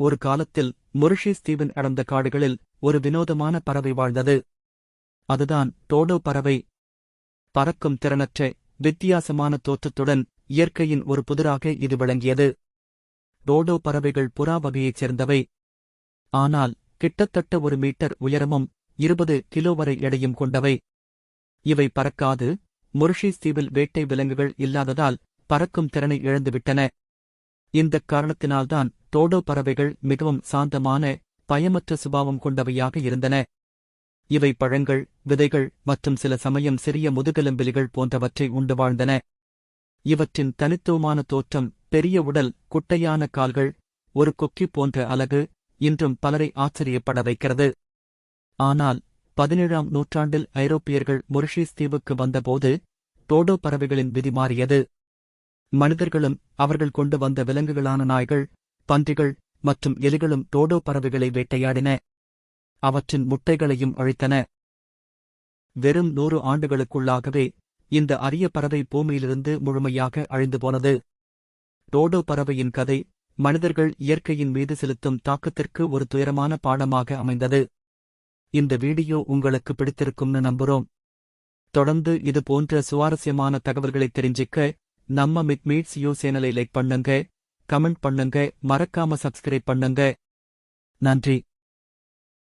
ஒரு காலத்தில் மொரிஷியஸ் தீவின் அடர்ந்த காடுகளில் ஒரு வினோதமான பறவை வாழ்ந்தது. அதுதான் டோடோ பறவை. பறக்கும் திறனற்ற வித்தியாசமான தோற்றத்துடன் இயற்கையின் ஒரு புதிராக இது விளங்கியது. டோடோ பறவைகள் புறா வகையைச் சேர்ந்தவை. ஆனால் கிட்டத்தட்ட ஒரு மீட்டர் உயரமும் இருபது கிலோ வரை எடையும் கொண்டவை. இவை பறக்காது. மொரிஷியஸ் தீவில் வேட்டை விலங்குகள் இல்லாததால் பறக்கும் திறனை இழந்துவிட்டன. இந்தக் காரணத்தினால்தான் தோடோ பறவைகள் மிகவும் சாந்தமான பயமற்ற சுபாவம் கொண்டவையாக இருந்தன. இவை பழங்கள் விதைகள் மற்றும் சில சமயம் சிறிய முதுகெலும்பிலிகள் போன்றவற்றை உண்டு வாழ்ந்தன. இவற்றின் தனித்துவமான தோற்றம் பெரிய உடல் குட்டையான கால்கள் ஒரு கொக்கி போன்ற அலகு இன்றும் பலரை ஆச்சரியப்பட வைக்கிறது. ஆனால் பதினேழாம் நூற்றாண்டில் ஐரோப்பியர்கள் மொரிஷியஸ் தீவுக்கு வந்தபோது டோடோ பறவைகளின் விதி மாறியது. மனிதர்களும் அவர்கள் கொண்டு வந்த விலங்குகளான நாய்கள் பன்றிகள் மற்றும் எலிகளும் டோடோ பறவைகளை வேட்டையாடின. அவற்றின் முட்டைகளையும் அழித்தன. வெறும் நூறு ஆண்டுகளுக்குள்ளாகவே இந்த அரிய பறவை பூமியிலிருந்து முழுமையாக அழிந்து போனது. டோடோ பறவையின் கதை மனிதர்கள் இயற்கையின் மீது செலுத்தும் தாக்கத்திற்கு ஒரு துயரமான பாடமாக அமைந்தது. இந்த வீடியோ உங்களுக்கு பிடித்திருக்கும்னு நம்புறோம். தொடர்ந்து இது போன்ற சுவாரஸ்யமான தகவல்களை தெரிஞ்சிக்க நம்ம மிட் மீட்ஸ் யூ சேனலை லைக் பண்ணுங்க. கமெண்ட் பண்ணுங்க. மறக்காம சப்ஸ்கிரைப் பண்ணுங்க. நன்றி.